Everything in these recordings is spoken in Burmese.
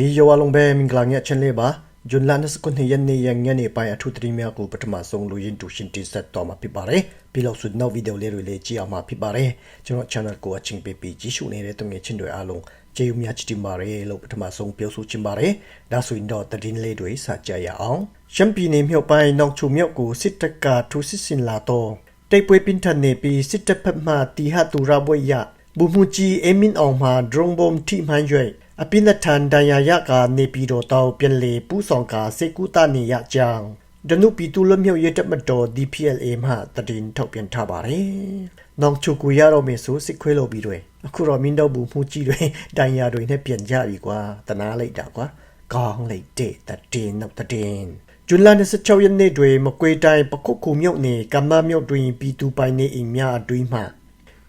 ဟီယောအလုံးပဲမင်္ဂလာညချင်လေးပါဂျွန်လန်စကွန်ဟီယန်နေယန်ညနေပိုင်းအထူးသတိများကိုပထမဆုံးလူရင်းတူရှင်တိဆက်တော်မှာဖြစ်ပါတယ်ပြီးလို့ဆိုနောက်ဗီဒီယိုလေးတွေလေးကြည့်အောင်မှာဖြစ်ပါတယ်ကျွန်တော် channel ကိုအချင်းပေးပြီးကြည့်ရှုနေတဲ့တုငယ်ချင်းတွေအားလုံးကျေးဇူးများချီးတင်ပါတယ်လို့ပထမဆုံးပြောဆိုချင်ပါတယ်ဒါဆိုရင်တော့တည်င်းလေးတွေစကြရအောင်ရှမ်ပီနေမြို့ပိုင်းနောက်ချုံမြို့ကိုစစ်တပ်ကထူစစ်စင်လာတော့တိတ်ပွဲပင်ထန်နေပြီးစစ်တပ်ဖက်မှတီဟတူရာဘွေရဘူမူဂျီအမင်အောင်မှာ drone bomb ထိမှန်ရွေ အပိနထန်ဒဏ်ရာရကနေပြည်တော်တောက်ပြန်လေပူးဆောင်ကာစေကူတာနေရကြောင်းဒနုပီတူလမြုပ်ရတဲ့မတော် DPLA မှတည်င်းထုတ်ပြန်ထားပါတယ်။နောင်ချုကူရတော့မယ်ဆိုစစ်ခွေးလို့ပြီးတွေအခုတော့မင်းတော့ဘူးမှုကြီးတွေဒဏ်ရာတွေနဲ့ပြန်ကြပြီကွာတနာလိုက်တာကွာကောင်းလိုက်တဲ့တည်င်းနောက်တည်င်းဂျွန်လ26ရက်နေ့တွင်မကွေတိုင်းပခုတ်ကူမြုပ်နေကမ္မမြုပ်တွင်ပြည်သူပိုင်နေအိမ်များအတွင်းမှ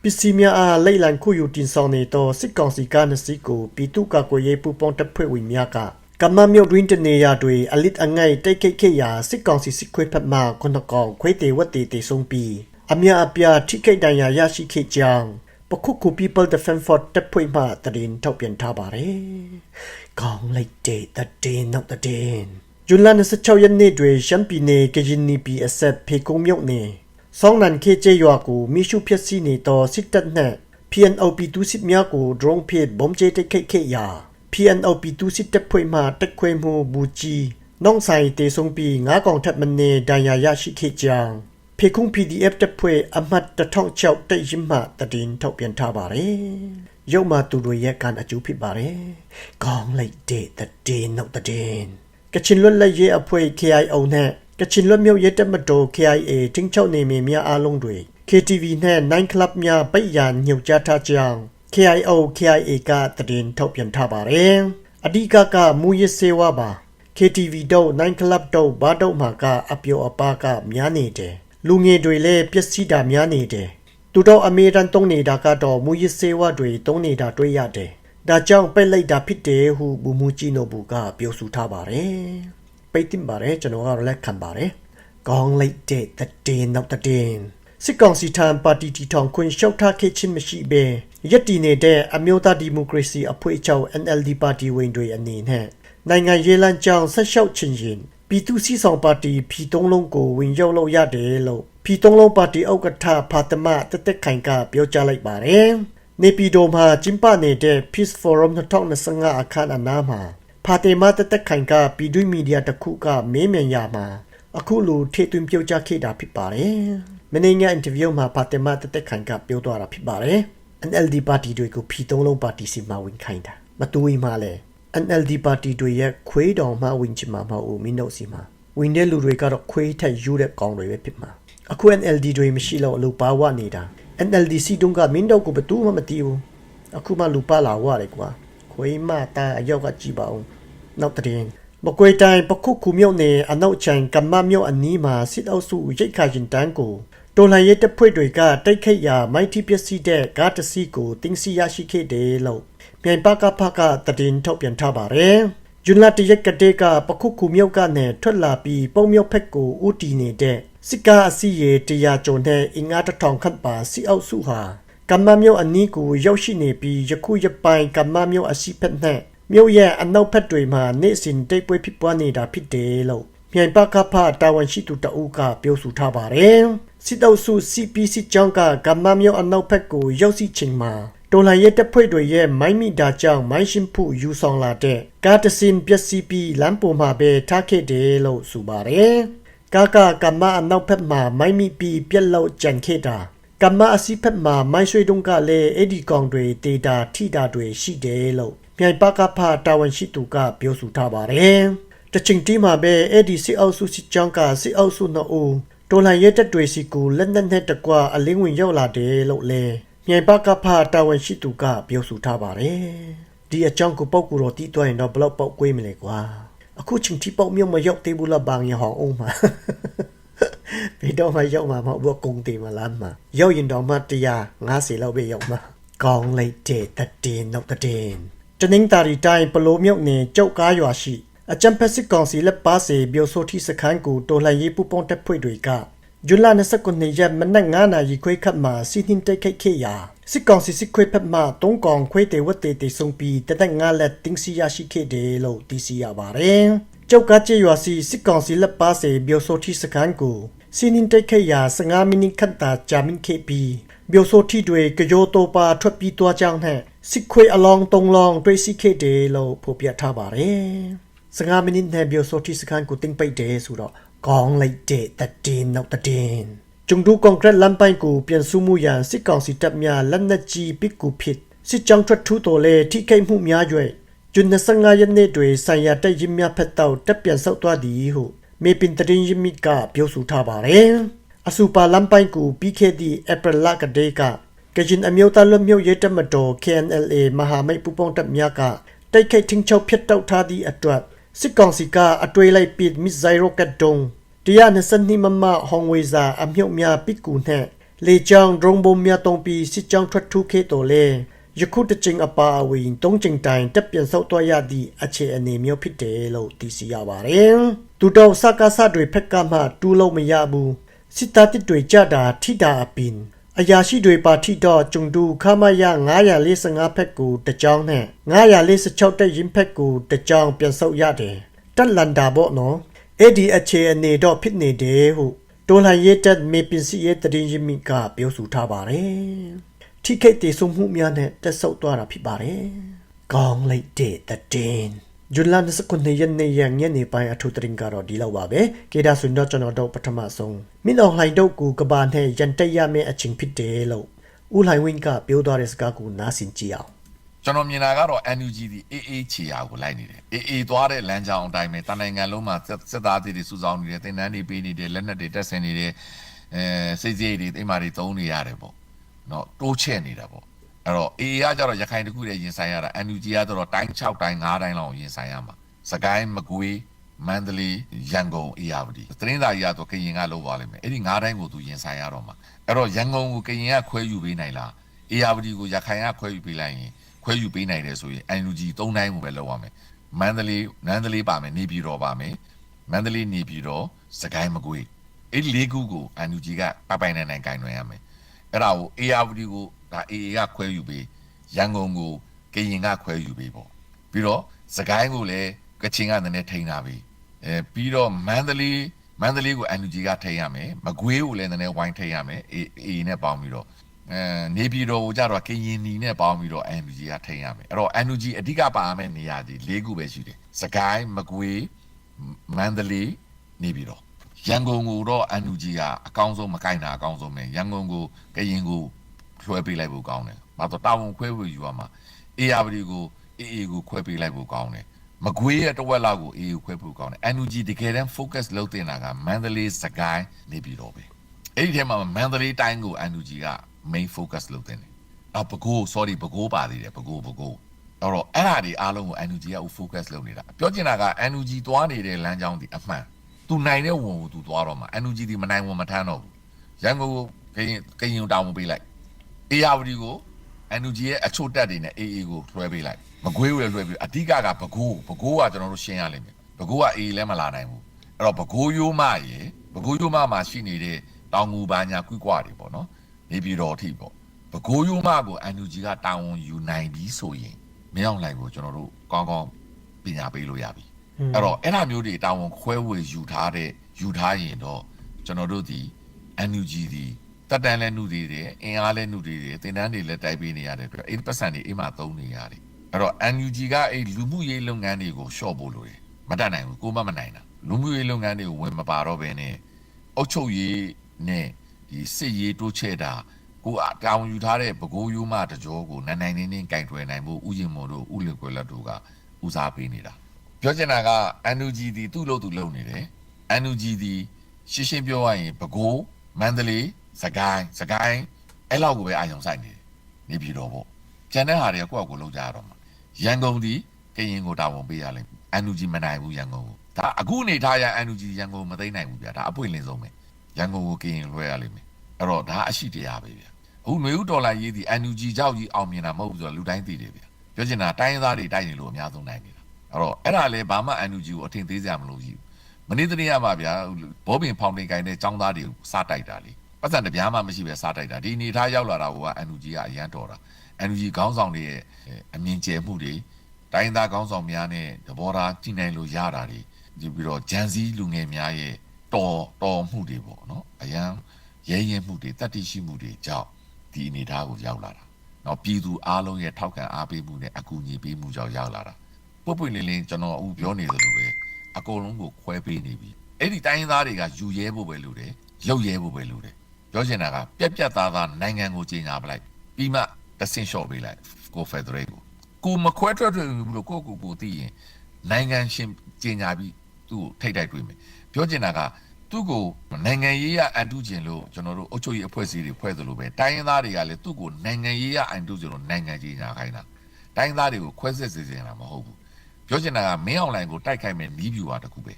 ပစ္စည်းများအားလိတ်လံခုယူတင်ဆောင်နေသောစစ်ကောင်စီကနစီကိုပြည်သူ့ကာကွယ်ရေးပူးပေါင်းတပ်ဖွဲ့ဝင်များကကမ္မမြုပ်တွင်တနေရာတွင်အလစ်အငိုက်တိတ်ခိတ်ခိတ်ရာစစ်ကောင်စီစစ်ခွေးဖက်မှခုနကောင်ခွေးတေဝတ်တေတေဆုံးပြီးအမြအပြာထိခိတ်တန်ရာရရှိခဲ့ကြောင်းပခုတ်ကူ People Defense Force တပ်ဖွဲ့မှတရင်ထုတ်ပြန်ထားပါတယ်။ကောင်းလိုက်တဲ့တည်နောက်တည်ဂျွန်လ26ရက်နေ့တွင်ရှမ်းပြည်နယ်ကရင်နီပြည်အဆက်ဖေကုံမြုပ်နေ ဆောင်းနန်ခေကျေရွာကိုမိရှုဖျက်ဆီးနေသောစစ်တပ်နှင့် PNOP တူစစ်များကို drone ဖြင့်ဘုံကျဲတိုက်ခိုက်ခဲ့ရာ PNOP တူစစ်တပ်ဖွဲ့မှတက်ခွဲမှုဘူကြီးနောင်ဆိုင်တေဆုံပြီးငါးကောင်ထပ်မနေဒဏ်ရာရရှိခဲ့ကြောင်းဖေခုံ PDF တပ်ဖွဲ့အမှတ်1006တိုက်ရင်မှတည်င်းထုတ်ပြန်ထားပါတယ်။ရုပ်မှသူတို့ရဲ့ကန်အကျိုးဖြစ်ပါတယ်။ကောင်းလိုက်တဲ့တည်င်းနောက်တည်င်းကချင်လွတ်လပ်ရေးအဖွဲ့ KIO နဲ့ ကချင်လွတ်မြောက်ရေးတပ်မတော် KIA တင်းချုပ်နေမည်များအားလုံးတွေ KTV နဲ့ Nine Club များပိတ်ရန်ညွှန်ကြားထားကြောင်း KIO KIA ကတည်င်းထုတ်ပြန်ထားပါတယ်။အဓိကကမူရစ်စေဝါပါ KTV တော့ Nine Club တော့ဘာတော့မှာကအပျော်အပါကများနေတယ်။လူငယ်တွေလည်းပျက်စီးတာများနေတယ်။သူတို့အမေရိကန်တုံးနေတာကတော့မူရစ်စေဝါတွေတုံးနေတာတွေ့ရတယ်။ဒါကြောင့်ပိတ်လိုက်တာဖြစ်တယ်ဟုဘူမူကြီးနိုဘူးကပြောဆိုထားပါတယ်။ ပိတ်တင်ပါတယ်ကျွန်တော်ကတော့လက်ခံပါတယ်။ကောင်းလိုက်တဲ့တည်နောက်တည်စစ်ကောင်စီထံပါတီတီထောင်ခွင့်လျှောက်ထားခဲ့ခြင်းမရှိဘဲယက်တီနေတဲ့အမျိုးသားဒီမိုကရေစီအဖွဲ့ချုပ် NLD ပါတီဝင်တွေအနေနဲ့နိုင်ငံရေးလမ်းကြောင်းဆက်လျှောက်ခြင်းရင်ပြည်သူ့စီဆောင်ပါတီဖြီသုံးလုံးကိုဝင်ရောက်လို့ရတယ်လို့ဖြီသုံးလုံးပါတီဥက္ကဋ္ဌဖာတမတက်တက်ခိုင်ကပြောကြားလိုက်ပါတယ်။နေပြည်တော်မှာကျင်းပနေတဲ့ Peace Forum 2025အခမ်းအနားမှာ ဖာတေမတက်တက်ခိုင်ကပြည်တွင်းမီဒီယာတစ်ခုကမေးမြန်းရမှာအခုလိုထေသွင်းပြောကြားခဲ့တာဖြစ်ပါတယ်။မင်းငယ်အင်တာဗျူးမှာဖာတေမတက်တက်ခိုင်ကပြောသွားတာဖြစ်ပါတယ်။ NLD ပါတီတွေကိုဖြီသုံးလုံးပါတီစီမှာဝင်ခိုင်းတာမတူဝီမှာလဲ NLD ပါတီတွေရဲ့ခွေးတော်မှဝင်ချင်မှာမဟုတ်ဘူးမင်းတို့စီမှာဝင်တဲ့လူတွေကတော့ခွေးထက်ယူတဲ့ကောင်တွေပဲဖြစ်မှာအခု NLD တွေမရှိတော့အလုပ်ပါဝနေတာ NLD စီတုံးကမင်းတို့ကိုဘယ်သူမှမတီးဘူးအခုမှလူပါလာဝရတယ်ကွာ ခွေးမတာအယောက်ကကြည့်ပါဦးနောက်တရင်မကွေတိုင်းပခုခုမြို့နယ်အနောက်ချိုင်ကမ္မမြို့အနီးမှာစစ်အုပ်စုရိတ်ခါရင်တန်းကိုတော်လှန်ရေးတပ်ဖွဲ့တွေကတိုက်ခိုက်ရာမိုက်တီပစ္စည်းတဲ့ကားတစ်စီးကိုတင်းစီရရှိခဲ့တယ်လို့မြိုင်ပကဖကတည်င်းထုတ်ပြန်ထားပါတယ်။ဂျွန်လာတရက်ကတဲ့ကပခုခုမြို့ကနေထွက်လာပြီးပုံမြို့ဖက်ကိုဦးတည်နေတဲ့စစ်ကားအစီရေတရာကျော်နဲ့အင်္ဂါတထောင်ခန့်ပါစီအောက်စုဟာ ကမ္မမြို့အနီးကိုရောက်ရှိနေပြီးယခုရပိုင်းကမ္မမြို့အစီဖက်နဲ့မြို့ရဲ့အနောက်ဖက်တွေမှာနေစဉ်တိတ်ပွဲဖြစ်ပွားနေတာဖြစ်တယ်လို့မြိုင်ပကဖတာဝန်ရှိသူတအုပ်ကပြောဆိုထားပါတယ်။စစ်တောက်စု CPC ကျောင်းကကမ္မမြို့အနောက်ဖက်ကိုရောက်ရှိချိန်မှာတော်လှန်ရေးတပ်ဖွဲ့တွေရဲ့မိုင်းမိတာကြောင့်မိုင်းရှင်းဖို့ယူဆောင်လာတဲ့ကားတစင်ပျက်စီးပြီးလမ်းပေါ်မှာပဲထားခဲ့တယ်လို့ဆိုပါတယ်။ကာကကမ္မအနောက်ဖက်မှာမိုင်းမိပြီးပြက်လောက်ကြံခဲ့တာ ကမ္မအစီဖက်မှာမိုင်းရွှေတုံးကလည်းအဲ့ဒီကောင်တွေတေတာထိတာတွေရှိတယ်လို့မြိုင်ပကဖတာဝန်ရှိသူကပြောဆိုထားပါတယ်။တချင်တီမှာပဲအဲ့ဒီစစ်အုပ်စုစစ်ကြောင်းကစစ်အုပ်စုနှစ်ဦးတော်လှန်ရေးတပ်တွေစီကိုလက်နက်နဲ့တကွအလင်းဝင်ရောက်လာတယ်လို့လည်းမြိုင်ပကဖတာဝန်ရှိသူကပြောဆိုထားပါတယ်။ဒီအကြောင်းကိုပောက်ကူတော့တီးတွိုင်းတော့ဘလောက်ပောက်ကွေးမလဲကွာ။အခုချင်းတီပောက်မြို့မရောက်သေးဘူးလားဘางရဟောင်းအောင်မှာ။ ဘယ်တော့မှရောက်မှာမဟုတ်ဘူးကုံတေးမလားမှာ။ရောက်ရင်တော့မှ150လောက်ပဲရောက်မှာ။ကောင်းလိုက်တဲ့တည်နောက်တည်တနင်္သာရီတိုင်းပလိုမြုပ်နယ်ကြောက်ကားရွာရှိအကြံဖက်စစ်ကောင်စီလက်ပါစေဘီယိုဆိုတီစခန်းကိုတော်လှန်ရေးပူပေါင်းတပ်ဖွဲ့တွေကဂျူလာ29ရက်မနက်9နာရီခွဲခန့်မှာစီးနှင်းတိုက်ခိုက်ခဲ့ရာစစ်ကောင်စီစစ်ခွေဖက်မှတုံးကောင်ခွေတေဝတ်တေတေဆုံပြီးတသက်ငါလက်တင်းစီရရှိခဲ့တယ်လို့သိရှိရပါတယ်။ကြောက်ကကြေးရွာစီစစ်ကောင်စီလက်ပါစေဘီယိုဆိုတီစကန်ကို စီနင်တိုက်ခရာ15မိနစ်ခန့်တာကြာမင်ခဲ့ပြီးဘီယိုဆိုတီတွေကြောတိုပါထွက်ပြီးသွားကြောင်းနဲ့စစ်ခွေအလောင်းတုံးလောင်းတွေ့ရှိခဲ့တယ်လို့ဖော်ပြထားပါတယ်။15မိနစ်နဲ့ဘီယိုဆိုတီစကန်ကိုတင်ပိတ်တယ်ဆိုတော့ကောင်းလိုက်တဲ့တည်င်းနောက်တည်င်းကျုံဒူကွန်ကရစ်လမ်းပိုင်းကိုပြန်ဆူမှုရန်စစ်ကောင်စီတပ်များလက်နက်ကြီးပစ်ကူဖြစ်စစ်ကြောင်းထွက်ထူးတော်လဲထိခိုက်မှုများ၍ကျွန်း25ရက်နေ့တွင်ဆိုင်ရာတပ်ရင်းများဖက်တော့တပ်ပြန်ဆုတ်သွားသည်ဟု မေပင်တရင်ရမီကပြောဆိုထားပါတယ်အစူပါလမ်းပိုင်းကိုပြီးခဲ့သည့်ဧပြီလကတည်းကကဂျင်အမျိုးသားလွတ်မြောက်ရေးတပ်မတော် KNLA မဟာမိတ်ပူးပေါင်းတပ်များကတိုက်ခိုက်ထင်းချောက်ဖျက်တောက်ထားသည့်အတွက်စစ်ကောင်စီကအတွေ့လိုက်ပစ်မစ်ဇိုင်ရိုကတ်ဒုံတရားနဲ့စနိမမဟောင်ဝေစာအမြုပ်များပိကူနဲ့လေကြောင်းဒရုန်းဘုံများတုံးပြီးစစ်ကြောင်းထွက်ထူးခဲ့တော်လဲ ယခုတစ်ချိန်အပါအဝင်သုံးချိန်တိုင်တက်ပြန်ဆုတ်သွားရသည့်အခြေအနေမျိုးဖြစ်တယ်လို့သိရှိရပါတယ်။သူတော်စကားစတွေဖက်ကမှတူးလို့မရဘူးစစ်သားတစ်တွေကြတာထိတာအပင်အရာရှိတွေပါထိတော့ကျုံတူခမရ945ဖက်ကိုတကြောင်းနဲ့946တက်ရင်ဖက်ကိုတကြောင်းပြန်ဆုတ်ရတယ်တက်လန်တာပေါ့နော်အဲ့ဒီအခြေအနေတော့ဖြစ်နေတယ်ဟုတိုလိုင်းရဲတက်မေပင်စီရဲ့တရင်ရမိကပြောဆိုထားပါတယ်။ ထိခိတ်တေဆုံမှုများနဲ့တက်ဆုပ်သွားတာဖြစ်ပါတယ်။ကောင်းလိုက်တဲ့တည်င်းဂျွန်လန်စကွန်နေရနေရညနေပိုင်းအထူးတရင်ကတော့ဒီလောက်ပါပဲ။ကေဒါဆွန်တော့ကျွန်တော်တို့ပထမဆုံးမင်းအောင်လှိုင်တို့ကိုကဘာနဲ့ရန်တက်ရမယ့်အချင်းဖြစ်တယ်လို့ဦးလှိုင်ဝင်းကပြောသွားတဲ့စကားကိုနားဆင်ကြည့်အောင်ကျွန်တော်မြင်တာကတော့ NUG ဒီအေးအေးချီယာကိုလိုက်နေတယ်အေးအေးသွားတဲ့လမ်းကြောင်းအတိုင်းပဲတနိုင်ငံလုံးမှာစစ်စစ်သားတွေစုဆောင်းနေတယ်တင်တန်းတွေပေးနေတယ်လက်နက်တွေတက်ဆင်နေတယ်အဲစိတ်စိတ်တွေအိမ်မာတွေသုံးနေရတယ်ပေါ့ နော်တိုးချဲ့နေတာပေါ့အဲ့တော့အေးကကြတော့ရခိုင်တခုတည်းရင်ဆိုင်ရတာ NUG ကတော့တိုင်း6တိုင်း9တိုင်းလောက်ရင်ဆိုင်ရမှာစကိုင်းမကွေးမန္တလေးရန်ကုန်အေရဝတီသတင်းစာကြီးကတော့ကရင်ကလုံးသွားလိမ့်မယ်အဲ့ဒီ9တိုင်းကိုသူရင်ဆိုင်ရတော့မှာအဲ့တော့ရန်ကုန်ကိုကရင်ကခွဲယူပေးနိုင်လားအေရဝတီကိုရခိုင်ကခွဲယူပေးလိုက်ရင်ခွဲယူပေးနိုင်တယ်ဆိုရင် NUG ၃တိုင်းကိုပဲလောက်ရမယ်မန္တလေးနန်းတလေးပါမယ်နေပြည်တော်ပါမယ်မန္တလေးနေပြည်တော်စကိုင်းမကွေးအဲ့ဒီ၄ခုကို NUG ကပပိုင်နိုင်နိုင်ကင်တွင်ရမယ် အဲ့ဒါကို ARD ကိုဒါ AA ကခွဲယူပေးရန်ကုန်ကိုကရင်ကခွဲယူပေးပေါ့ပြီးတော့စကိုင်းကိုလည်းကချင်ကနည်းနည်းထိန်းတာပြီအဲပြီးတော့မန္တလေးမန္တလေးကို NUG ကထိန်းရမယ်မကွေးကိုလည်းနည်းနည်းဝိုင်းထိန်းရမယ် AA နဲ့ပေါင်းပြီးတော့အဲနေပြည်တော်ကိုကြတော့ကရင်နီနဲ့ပေါင်းပြီးတော့ NUG ကထိန်းရမယ်အဲ့တော့ NUG အဓိကပါရမယ့်နေရာကြီး၄ခုပဲရှိတယ်စကိုင်းမကွေးမန္တလေးနေပြည်တော် ရန်ကုန်ကိုတော့ NUG ကအကောင်းဆုံးမကိုင်တာအကောင်းဆုံးပဲရန်ကုန်ကိုကရင်ကိုလွှဲပေးလိုက်ဖို့ကောင်းတယ်ဘာလို့တာဝန်ခွဲဖို့ယူရမှာ ARD ကို AA ကိုခွဲပေးလိုက်ဖို့ကောင်းတယ်မကွေးရဲ့တဝက်လောက်ကို AA ကိုခွဲဖို့ကောင်းတယ် NUG တကယ်တမ်း focus လုပ်တင်တာကမန္တလေးစကိုင်းနေပြည်တော်ပဲအဲ့ဒီထဲမှာမန္တလေးတိုင်းကို NUG က main focus လုပ်တင်တယ်။အော်ဘကိုး sorry ဘကိုးပါသေးတယ်ဘကိုးဘကိုးအဲ့တော့အဲ့ဒါတွေအားလုံးကို NUG က focus လုပ်နေတာ။ပြောချင်တာက NUG သွားနေတဲ့လမ်းကြောင်းဒီအမှန်။ तू နိုင်တဲ့ဝန်ကို तू သွားတော့မှာ NUG ဒီမနိုင်ဝန်မထမ်းတော့ဘူး။ရန်ကုန်ကိုကရင်ကရင်ကိုတောင်းမပေးလိုက်။ ARD ကို NUG ရဲ့အချို့တက်တွေနဲ့ AA ကိုလွှဲပေးလိုက်။မကွေးကိုလည်းလွှဲပေးအဓိကကဘကိုးဘကိုးကကျွန်တော်တို့ရှင်းရလိမ့်မယ်။ဘကိုးက AA လည်းမလာနိုင်ဘူး။အဲ့တော့ဘကိုးရိုးမရေဘကိုးရိုးမမှာရှိနေတဲ့တောင်ငူပါညာကွိကွာတွေပေါ့နော်။နေပြည်တော်အထိပေါ့။ဘကိုးရိုးမကို NUG ကတာဝန်ယူနိုင်ပြီဆိုရင်မင်းအောင်လှိုင်ကိုကျွန်တော်တို့ကောင်းကောင်းပညာပေးလို့ရပြီ။ အဲ့တော့အဲ့ဒါမျိုးတွေတာဝန်ခွဲဝေယူထားတဲ့ယူထားရင်တော့ကျွန်တော်တို့ဒီ NUG ဒီတက်တန်လဲနှုတ်သေးတယ်အင်အားလဲနှုတ်သေးတယ်တင်တန်းတွေလည်းတိုက်ပေးနေရတယ်ပြီးတော့အဲ့ဒီပတ်စံတွေအိမ်မှာသုံးနေရတယ်အဲ့တော့ NUG ကအဲ့လူမှုရေးလုပ်ငန်းတွေကိုရှော့ဖို့လိုတယ်မတတ်နိုင်ဘူးကိုမမနိုင်တာလူမှုရေးလုပ်ငန်းတွေကိုဝင်မပါတော့ဘဲနဲ့အုတ်ချုပ်ရေးနဲ့ဒီစစ်ရေးတိုးချဲ့တာကိုအတောင်ယူထားတဲ့ပကိုးယူမတကြောကိုနိုင်နိုင်နေနေကင်တွယ်နိုင်ဖို့ဥယျာဉ်မော်တို့ဥလင်ကွယ်လက်တို့ကဦးစားပေးနေတာ ပြောချင်တာက NUG ဒီသူ့လို့သူလုပ်နေတယ် NUG ဒီရှင်းရှင်းပြောရရင်ပဲခူးမန္တလေးစကိုင်းစကိုင်းအဲ့လောက်ကိုပဲအာရုံစိုက်နေတယ်နေပြည်တော်ပေါ့ကျန်တဲ့ဟာတွေကကိုယ့်အကိုလုပ်ကြရတော့မှာရန်ကုန်ဒီကရင်ကိုတာဝန်ပေးရလိမ့်မယ် NUG မနိုင်ဘူးရန်ကုန်ကိုဒါအခုအနေထားရ NUG ရန်ကုန်မသိမ့်နိုင်ဘူးဗျာဒါအပွင့်လင်းဆုံးပဲရန်ကုန်ကိုကရင်လွှဲရလိမ့်မယ်အဲ့တော့ဒါအရှိတရားပဲဗျာအခုຫນွေဥဒေါ်လာရေးဒီ NUG ကြောက်ကြီးအောင်မြင်တာမဟုတ်ဘူးဆိုတော့လူတိုင်းသိတယ်ဗျာပြောချင်တာတိုင်းရင်းသားတွေတိုက်နေလို့အများဆုံးနိုင်နေတာ အဲ့တော့အဲ့ဒါလည်းဘာမှ NUG ကိုအထင်သေးစရာမလိုဘူးမနေ့တနေ့ကမှဗျာဘောပင်ဖောင်တင်ကိုင်းတဲ့ចောင်းသားတွေကိုစတိုက်တာလေပတ်စံတစ်ပြားမှမရှိပဲစားတိုက်တာဒီအနေထားရောက်လာတာက NUG ကအရန်တော်တာ NUG ခေါင်းဆောင်တွေရဲ့အမြင်ကျယ်မှုတွေတိုင်းသားခေါင်းဆောင်များနဲ့သဘောထားကြည်နိုင်လို့ရတာတွေဒီပြီးတော့ဂျန်စည်းလူငယ်များရဲ့တော်တော်မှုတွေပေါ့နော်အရန်ရဲရင်မှုတွေတတ္တိရှိမှုတွေကြောင့်ဒီအနေထားကိုရောက်လာတာနော်ပြည်သူအားလုံးရဲ့ထောက်ခံအားပေးမှုနဲ့အကူအညီပေးမှုကြောင့်ရောက်လာတာ ပွတ်ပွင့်လင်းလင်းကျွန်တော်အခုပြောနေသလိုပဲအကုန်လုံးကိုခွဲပေးနေပြီအဲ့ဒီတိုင်းသားတွေကယူရဲဖို့ပဲလို့တယ်လှုပ်ရဲဖို့ပဲလို့တယ်ပြောချင်တာကပြက်ပြက်သားသားနိုင်ငံကိုကြီးညာပလိုက်ပြီးမှတဆင့်လျှော့ပေးလိုက်ကိုဖက်ဒရယ်ကိုကိုမခွဲထွက်ထွက်ဘူးလို့ကိုကိုကိုသိရင်နိုင်ငံရှင်ကြီးညာပြီးသူ့ကိုထိတ်တိုက်တွေ့မယ်ပြောချင်တာကသူ့ကိုနိုင်ငံရေးရအန်တုကျင်လို့ကျွန်တော်တို့အုပ်ချုပ်ရေးအဖွဲ့အစည်းတွေဖွဲ့သလိုပဲတိုင်းရင်းသားတွေကလည်းသူ့ကိုနိုင်ငံရေးရအန်တုကျင်လို့နိုင်ငံကြီးညာခိုင်းတာတိုင်းရင်းသားတွေကိုခွဲစစ်စေချင်တာမဟုတ်ဘူး ပြောချင်တာကမင်းအောင်လိုင်းကိုတိုက်ခိုက်မယ်နီးပြူပါတခုပဲ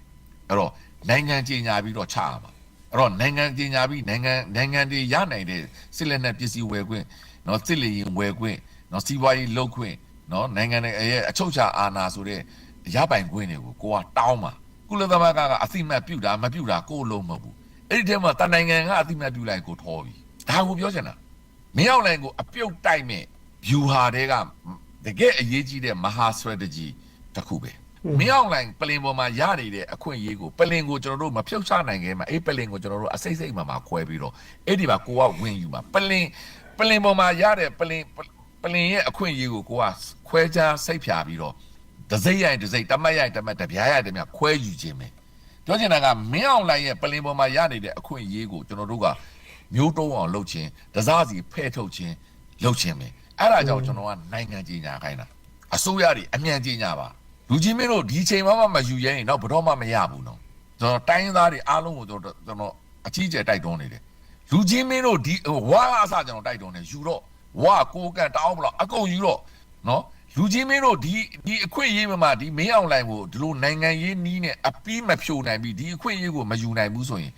အဲ့တော့နိုင်ငံကြီးညာပြီးတော့ချရမှာအဲ့တော့နိုင်ငံကြီးညာပြီးနိုင်ငံနိုင်ငံတွေရနိုင်တဲ့စစ်လက်နက်ပစ္စည်းဝယ်ခွင့်နော်စစ်လေရင်ဝယ်ခွင့်နော်စီးပွားရေးလုပ်ခွင့်နော်နိုင်ငံရဲ့အချုပ်အခြာအာဏာဆိုတဲ့ရပိုင်ခွင့်တွေကိုကိုကတောင်းပါကုလသမဂ္ဂကအသိမှတ်ပြုတာမပြုတာကိုလုံးမဟုတ်ဘူးအဲ့ဒီထဲမှာတနိုင်ငံကအသိမှတ်ပြုလိုက်ကိုထောပြီဒါကိုပြောချင်တာမင်းအောင်လိုင်းကိုအပြုတ်တိုက်မဲ့ view ဟာတွေကတကယ်အရေးကြီးတဲ့မဟာ strategy တစ်ခုပဲမင်းအောင်လိုင်ပလင်ပေါ်မှာရနေတဲ့အခွင့်အရေးကိုပလင်ကိုကျွန်တော်တို့မဖြုတ်ချနိုင်ခင်မှာအဲ့ပလင်ကိုကျွန်တော်တို့အစိမ့်စိမ့်မှမှာခွဲပြီးတော့အဲ့ဒီမှာကိုကဝင်ယူမှာပလင်ပလင်ပေါ်မှာရတဲ့ပလင်ပလင်ရဲ့အခွင့်အရေးကိုကိုကခွဲခြားစိတ်ဖြာပြီးတော့ဒစိမ့်ရိုင်ဒစိမ့်တမတ်ရိုင်တမတ်တပြားရိုင်တပြားခွဲယူခြင်းပဲပြောချင်တာကမင်းအောင်လိုင်ရဲ့ပလင်ပေါ်မှာရနေတဲ့အခွင့်အရေးကိုကျွန်တော်တို့ကမျိုးတုံးအောင်လုပ်ခြင်းဒစားစီဖဲ့ထုတ်ခြင်းလုပ်ခြင်းပဲအဲ့ဒါကြောင့်ကျွန်တော်ကနိုင်ငံကြီးညာခိုင်းတာအစိုးရတွေအမြန်ကြီးညာပါ လူကြီးမင်းတို့ဒီချိန်မှမယူရဲရင်တော့ဘတော်မှမရဘူးနော်ကျွန်တော်တိုင်းရင်းသားတွေအားလုံးကိုကျွန်တော်ကျွန်တော်အကြီးကျယ်တိုက်တွန်းနေတယ်လူကြီးမင်းတို့ဒီဝါအစကျွန်တော်တိုက်တွန်းနေယူတော့ဝါကိုကန်တောင်းမလို့အကုန်ယူတော့နော်လူကြီးမင်းတို့ဒီဒီအခွင့်အရေးမှာဒီမင်းအောင်လိုင်ကိုဒီလိုနိုင်ငံရေးနီးနဲ့အပီးမဖြိုနိုင်ပြီဒီအခွင့်အရေးကိုမယူနိုင်ဘူးဆိုရင်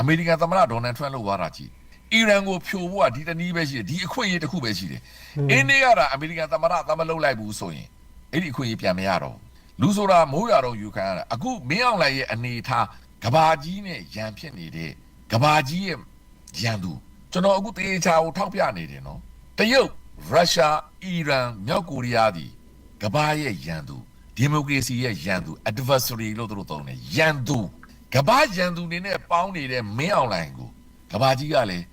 အမေရိကန်သမ္မတဒေါ်နယ်ထရန့်လို့ဝါတာကြီးအီရန်ကိုဖြိုဖို့ကဒီတနည်းပဲရှိတယ်ဒီအခွင့်အရေးတစ်ခုပဲရှိတယ်အင်းနေရတာအမေရိကန်သမ္မတသမလုပ်လိုက်ဘူးဆိုရင်အဲ့ဒီအခွင့်အရေးပြန်မရတော့ဘူး လူဆိုတာမိုးရွာတော့ယူခံရတာအခုမင်းအောင်လှိုင်ရဲ့အနေထားကဘာကြီးနဲ့ရန်ဖြစ်နေတဲ့ကဘာကြီးရဲ့ရန်သူကျွန်တော်အခုတေချာကိုထောက်ပြနေတယ်နော်တရုတ်ရုရှားအီရန်မြောက်ကိုရီးယားဒီကဘာရဲ့ရန်သူဒီမိုကရေစီရဲ့ရန်သူ adversary လို့သူတို့သုံးတယ်ရန်သူကဘာရန်သူနေနဲ့ပေါင်းနေတဲ့မင်းအောင်လှိုင်ကိုကဘာကြီးကလည်း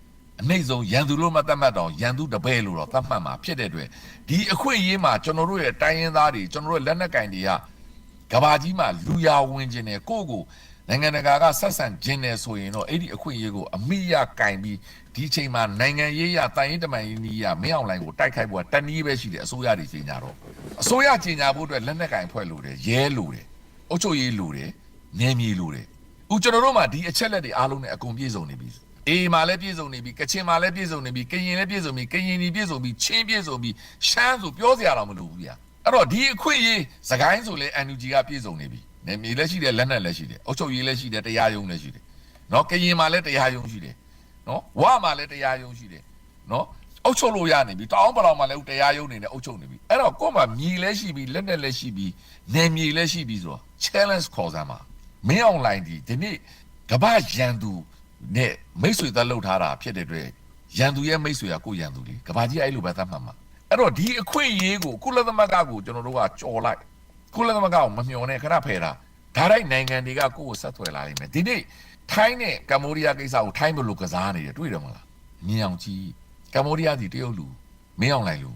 အနှိမ့်ဆုံးရန်သူလို့မသတ်မှတ်တော့ရန်သူတပည့်လို့တော့သတ်မှတ်မှာဖြစ်တဲ့အတွက်ဒီအခွင့်အရေးမှာကျွန်တော်တို့ရဲ့တိုင်းရင်းသားတွေကျွန်တော်တို့ရဲ့လက်နက်ကင်တွေက ကဘာကြီးမှာလူရဝင်ခြင်းနဲ့ကိုယ့်ကိုနိုင်ငံတကာကဆက်ဆံခြင်းနဲ့ဆိုရင်တော့အဲ့ဒီအခွင့်အရေးကိုအမိရကင်ပြီးဒီအချိန်မှာနိုင်ငံရေးရတိုင်ရင်တမန်ရေးနီးရမင်းအောင်လိုင်ကိုတိုက်ခိုက်ဖို့ကတနည်းပဲရှိတယ်အစိုးရတွေကြီးညာတော့အစိုးရကြီးညာဖို့အတွက်လက်နက်ကင်ဖွဲ့လို့တယ်ရဲလို့တယ်အုပ်ချုပ်ရေးလို့တယ်နေမြေလို့တယ်ဦးကျွန်တော်တို့မှာဒီအချက်လက်တွေအားလုံးနဲ့အကုန်ပြည့်စုံနေပြီအေးမှာလည်းပြည့်စုံနေပြီကချင်မှာလည်းပြည့်စုံနေပြီကရင်လည်းပြည့်စုံပြီကရင်ပြည်ပြည့်စုံပြီချင်းပြည့်စုံပြီရှမ်းဆိုပြောစရာတော့မလိုဘူးဗျာ အဲ့တော့ဒီအခွင့်အရေးစကိုင်းဆိုလဲ NUG ကပြည်စုံနေပြီ။နေမြေလည်းရှိတယ်လက်နက်လည်းရှိတယ်။အုပ်ချုပ်ရေးလည်းရှိတယ်တရားရုံးလည်းရှိတယ်။နော်ကရင်မှာလည်းတရားရုံးရှိတယ်။နော်ဝမှာလည်းတရားရုံးရှိတယ်။နော်အုပ်ချုပ်လို့ရနေပြီတောင်းပလောင်မှာလည်းတရားရုံးနေနဲ့အုပ်ချုပ်နေပြီ။အဲ့တော့ကို့မှာမြေလည်းရှိပြီလက်နက်လည်းရှိပြီနေမြေလည်းရှိပြီဆိုတော့ challenge ခေါ်စမ်းပါမင်း online ဒီဒီနေ့ကမ္ဘာရန်သူနဲ့မိတ်ဆွေသက်လုပ်ထားတာဖြစ်တဲ့အတွက်ရန်သူရဲ့မိတ်ဆွေကကိုယ့်ရန်သူလေကမ္ဘာကြီးအဲ့လိုပဲသတ်မှတ်မှာ အဲ့တော့ဒီအခွင့်အရေးကိုကုလသမဂ္ဂကိုကျွန်တော်တို့ကကြော်လိုက်ကုလသမဂ္ဂကိုမမျှော်နဲ့ခဏဖယ်တာဒါတိုင်းနိုင်ငံတွေကကိုယ့်ကိုဆက်သွယ်လာနိုင်မယ်ဒီနေ့ထိုင်းနဲ့ကမ္ဘောဒီးယားကိစ္စကိုထိုင်းဘယ်လိုကစားနေတယ်တွေ့တယ်မလားမြင်အောင်ကြည့်ကမ္ဘောဒီးယားဒီတရုတ်လူမင်းအောင်လိုက်လူ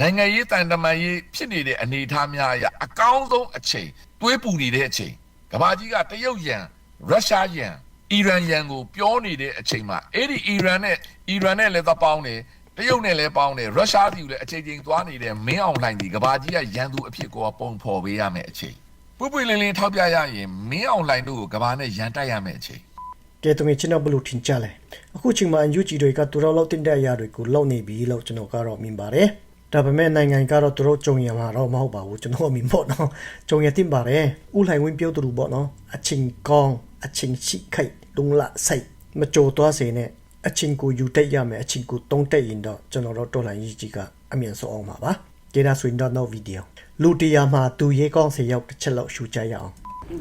နိုင်ငံရေးတန်တမာရေးဖြစ်နေတဲ့အနေအထားများအရအကောင်းဆုံးအချိန်တွေးပူနေတဲ့အချိန်ကမ္ဘာကြီးကတရုတ်ရန်ရုရှားရန်အီရန်ရန်ကိုပြောနေတဲ့အချိန်မှာအဲ့ဒီအီရန်နဲ့အီရန်နဲ့လည်းသပေါင်းတယ် တရုတ်နဲ့လည်းပေါင်းတယ်ရုရှားပြည်လည်းအချိန်ချင်းသွားနေတဲ့မင်းအောင်လှိုင်ဒီကဘာကြီးကရန်သူအဖြစ်ကိုပုံဖော်ပေးရမယ်အချိန်ပွပွလင်းလင်းထောက်ပြရရင်မင်းအောင်လှိုင်တို့ကိုကဘာနဲ့ရန်တိုက်ရမယ်အချိန်ကဲတငယ်ချင်းတော့ဘလို့ထင်ကြလဲအခုချိန်မှာ UG တွေကသူတို့လောက်တင်တဲ့အရာတွေကိုလောက်နေပြီလို့ကျွန်တော်ကတော့မြင်ပါတယ်ဒါပေမဲ့နိုင်ငံကတော့သူတို့ကြုံရမှာတော့မဟုတ်ပါဘူးကျွန်တော်အမြင်ပေါ့နော်ကြုံရတင်ပါတယ်ဥလှိုင်ဝင်းပြောသူတို့ပေါ့နော်အချင်းကောင်းအချင်းရှိခိုက်လုံလဆိုင်မကြိုသွားစေနဲ့ အချင်းကိုယူတက်ရမယ်အချင်းကိုတုံးတက်ရင်တော့ကျွန်တော်တို့တော်လိုင်းကြီးကြီးကအမြင်ဆုံးအောင်ပါပါကြည့်ဒါဆိုရင်တော့နောက်ဗီဒီယိုလူတရားမှာသူရေးကောင်းစေရောက်တစ်ချက်လောက်ရှူကြရအောင်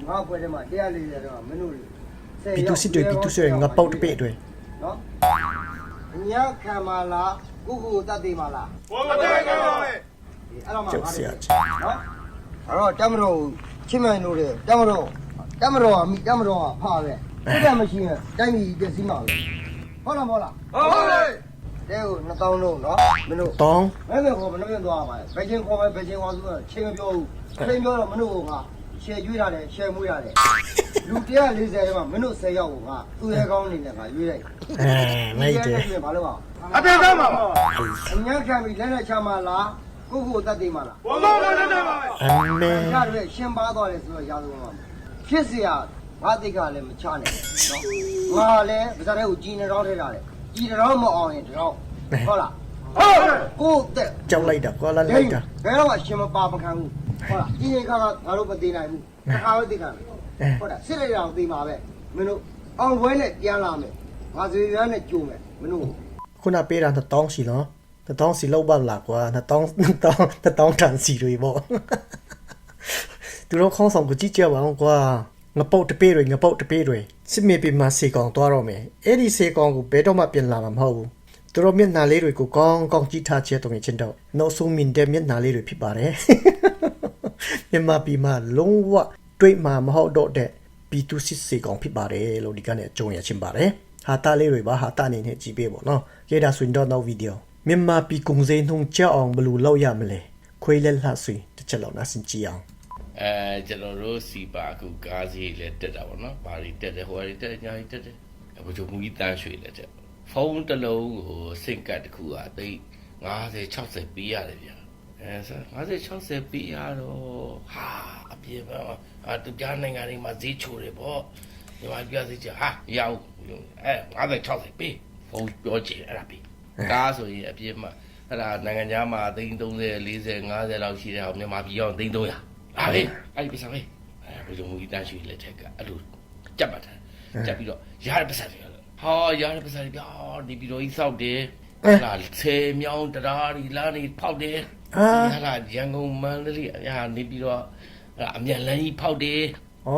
ငါ့ပွဲထဲမှာ140တော့မင်းတို့ပြည်သူစစ်တွေပြည်သူစစ်တွေငါပေါက်တပည့်တွေနော်အညာခံပါလားကိုကိုကိုတတ်သိပါလားဘုံမတိုက်ကြပါဘူးဒီအဲ့တော့မှကျောက်ဆရာကြီးနော်အဲ့တော့တမတော်ကိုချစ်မှန်လို့တဲ့တမတော်တမတော်ကမိတမတော်ကဖားပဲစိတ်ဓာတ်မရှိရင်တိုင်းပြည်ပြည့်စည်မှာပဲ ဟုတ်လားမဟုတ်လား ဟုတ်တယ် တဲကို2000လုံးနော်မင်းတို့ တောင်း မဲမဲခေါ်မနှမင်းသွားပါဘယ်ချင်းခေါ်မဲဘယ်ချင်းခေါ်ဆိုတော့ချင်းမပြောဘူးချင်းပြောတော့မင်းတို့ကရှယ်ကျွေးရတယ်ရှယ်မွေးရတယ်လူ140ထဲမှာမင်းတို့10ယောက်ကိုကသူရဲကောင်းအနေနဲ့ကရွေးလိုက် အဲလိုက်တယ် ဘာလို့အောင် အပြည့်သားမှာပါ အညာခံပြီးလက်နဲ့ချမှာလားကိုကိုတတ်သိမှာလား ဘုံမတိုက်ကြပါဘူး အမေ ရတဲ့ရှင်းပါသွားတယ်ဆိုတော့ရာဇဝင်မှာဖြစ်เสีย ငါတိတ်ကလည်းမချနဲ့နော်ငါလည်းဗစားတဲ့ကိုကြီးနေတော့ထဲတာလေကြီးတော့မအောင်ရင်တော့ဟုတ်လားဟုတ်တယ်ကိုတက်ကြောက်လိုက်တာကွာလာလိုက်တာဘယ်တော့မှရှင်မပါမခံဘူးဟုတ်လားကြီးရင်ခါကငါတို့မသိနိုင်ဘူးတစ်ခါတော့သိခံမယ်ဟုတ်လားစစ်လိုက်အောင်သိမှာပဲမင်းတို့အောင်ပွဲနဲ့ပြန်လာမယ်ငါဇွေရမ်းနဲ့ကြိုမယ်မင်းတို့ခုနပေးတာ1000စီနော်1000စီလောက်ပါလားကွာ1000 1000 1000တန်စီတွေပေါ့သူတို့ခေါင်းဆောင်ကိုကြည့်ကြပါအောင်ကွာ ငပုတ်တပေးတွေငပုတ်တပေးတွေစစ်မြေပြင်မှာစေကောင်သွားတော့မယ်အဲ့ဒီစေကောင်ကိုဘယ်တော့မှပြန်လာမှာမဟုတ်ဘူးသူတို့မျက်နှာလေးတွေကိုကောင်းကောင်းကြည့်ထားချဲတုံချင်းတော့နောက်ဆုံးမြင်တဲ့မျက်နှာလေးတွေဖြစ်ပါတယ်မြန်မာပြည်မှာလုံးဝတွေ့မှာမဟုတ်တော့တဲ့ပြည်သူစစ်စေကောင်ဖြစ်ပါတယ်လို့ဒီကနေ့ကြုံရချင်းပါတယ်ဟာတာလေးတွေပါဟာတာအနေနဲ့ကြည့်ပေးပေါ့နော်ကြည့်ဒါဆိုရင်တော့နောက်ဗီဒီယိုမြန်မာပြည်ကုံစင်းနှုံကြောက်အောင်ဘယ်လိုလုပ်ရမလဲခွေးလက်လှဆွေတစ်ချက်လောက်နားဆင်ကြည့်အောင် အဲကျွန်တော်တို့စီပါအခုကားစီလည်းတက်တာပေါ့နော်။ဘာတွေတက်တယ်ဟိုဟာတွေတက်တယ်ညာတွေတက်တယ်။အခုကျမူကြီးတန်းရွှေလည်းတက်။ဖုန်းတစ်လုံးကိုစင်ကတ်တစ်ခုอ่ะသိ50 60ပေးရတယ်ဗျာ။အဲဆို50 60ပေးရတော့ဟာအပြေပါအာတူကြားနိုင်ငံတွေမှာဈေးချိုတယ်ပေါ့။ဒီမှာပြဈေးချဟာရအောင်အဲ50 60ပေးဖုန်းပြောချင်အဲ့ဒါပေး။ကားဆိုရင်အပြေမှာအဲ့ဒါနိုင်ငံခြားမှာသိန်း30 40 50လောက်ရှိတဲ့အောင်မြန်မာပြည်အောင်သိန်း300 ဟာလေအဲ့ဒီပစ္စံလေးအဲဘုံမူကြီးတန်းရွှေလက်ထက်ကအဲ့လိုကြက်ပါတာကြက်ပြီးတော့ရတဲ့ပစ္စံတွေဟာရတဲ့ပစ္စံတွေပြောနေပြီးတော့ဤဆောက်တယ်ဟာလာဆယ်မြောင်းတရားဒီလာနေဖောက်တယ်ဟာလာရန်ကုန်မန္တလေးဟာနေပြီးတော့အမြန်လန်းကြီးဖောက်တယ်ဩ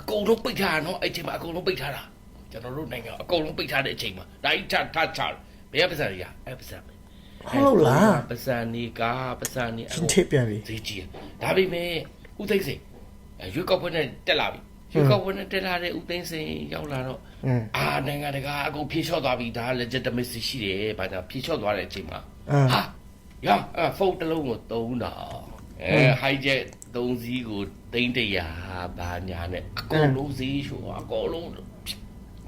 အကုန်လုံးပိတ်ထားတာနော်အဲ့ချိန်မှာအကုန်လုံးပိတ်ထားတာကျွန်တော်တို့နိုင်ငံအကုန်လုံးပိတ်ထားတဲ့အချိန်မှာဒါကြီးထထချဘယ်ပစ္စံရအဲ့ပစ္စံပဲဟုတ်လားပစ္စံနေကားပစ္စံနေရှင်းထိပ်ပြန်ပြီဈေးကြီးတယ်ဒါပေမဲ့ ဦးသိန်းစိန်အဲရွေးကောက်ပွဲနဲ့တက်လာပြီရွေးကောက်ပွဲနဲ့တက်လာတဲ့ဦးသိန်းစိန်ရောက်လာတော့อืมအာနိုင်ငံတကာအကုန်ဖြေလျှော့သွားပြီဒါ legitimacy ရှိတယ်ဘာသာဖြေလျှော့သွားတဲ့အချိန်မှာအာဟာရအဲဖုန်းတစ်လုံးကို3000အဲ hijack 3စီးကိုသိန်း100ဘာညာနဲ့အကုန်လုံးဈေးလျှော့အကုန်လုံး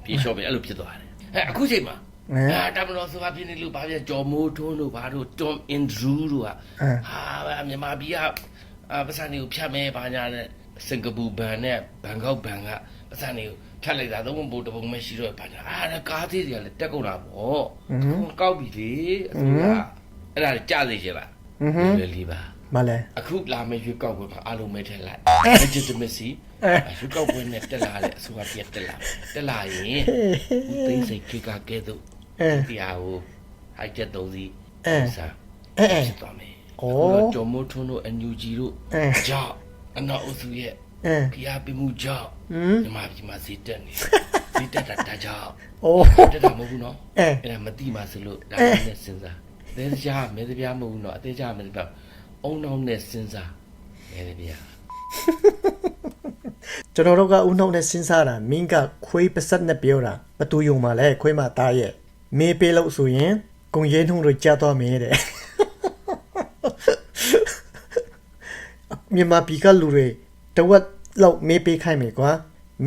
ဖြေလျှော့ပဲအဲ့လိုဖြစ်သွားတယ်အဲအခုချိန်မှာအဲအာတမလို့ဆိုတာဖြစ်နေလို့ဘာပြန်ကြော်မိုးထွန်းတို့ဘာတို့ Tom Andrew တို့ကအဲဟာမြန်မာပြည်က အာပစံတွေကိုဖြတ်မဲဘာညာနဲ့စင်ကာပူဘန်နဲ့ဘန်ကောက်ဘန်ကပစံတွေကိုဖြတ်လိုက်တာသုံးပုံတပုံမရှိတော့ဘာညာအာကားသေးတွေကလည်းတက်ကုန်တာပေါ့ကောက်ပြီလေအစိုးရအဲ့ဒါကြစေချင်လားอือဟึလေလီပါမလဲအခုလာမယ့်ရွေးကောက်ပွဲမှာအားလုံးမဲထည့်လိုက် legitimacy ရွေးကောက်ပွဲနဲ့တက်လာတဲ့အစိုးရပြတ်တက်လာတက်လာရင်ဦးသိန်းစိတ်ခေတ်ကကဲသို့အဲတရားကိုဟိုက်ချက်သုံးစီးအဲစာအဲအဲဖြစ်သွားမယ် ဩအခုတော့ကျော်မိုးထွန်းတို့အန်ယူဂျီတို့အဲကြောက်အနောက်အုပ်စုရဲ့အဲခရီးပေးမှုကြောက်ဟမ်ညီမကြီးမှာဈေးတက်နေဈေးတက်တာတကြောက်အိုးတက်တာမဟုတ်ဘူးနော်အဲအဲ့ဒါမတိမှစလို့ဒါအဲနဲ့စဉ်းစားသေချာမဲတပြားမဟုတ်ဘူးနော်အသေးချာမဲတပြားအုံနောက်နဲ့စဉ်းစားမဲတပြားကျွန်တော်တို့ကဦးနှုတ်နဲ့စဉ်းစားတာမင်းကခွေးပစက်နဲ့ပြောတာဘသူယုံမှာလဲခွေးမသားရဲ့မေးပေးလို့ဆိုရင်ဂုံရဲနှုံတွေကြားသွားမယ်တဲ့ မြန်မာပြည်ကလူတွေတဝက်လောက်မေးပေးခိုင်းမယ်ကွာ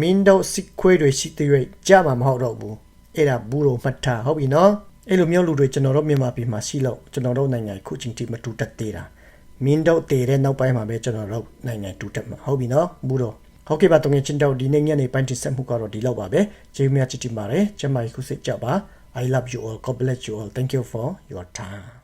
မင်းတို့စစ်ခွေးတွေရှိတဲ့ရွေးကြားမှာမဟုတ်တော့ဘူးအဲ့ဒါဘူးလို့မှတ်ထားဟုတ်ပြီနော်အဲ့လိုမျိုးလူတွေကျွန်တော်တို့မြန်မာပြည်မှာရှိလို့ကျွန်တော်တို့နိုင်ငံခုချင်းတိမတူတက်သေးတာမင်းတို့တည်တဲ့နောက်ပိုင်းမှာပဲကျွန်တော်တို့နိုင်ငံတူတက်မှာဟုတ်ပြီနော်ဘူးတော့ဟုတ်ကဲ့ပါတငယ်ချင်းတို့ဒီနေ့ညနေပိုင်းတင်ဆက်မှုကတော့ဒီလောက်ပါပဲကျေးဇူးများချစ်တင်ပါတယ်ကျမကြီးခုစိတ်ကြပါ I love you all God bless you all thank you for your time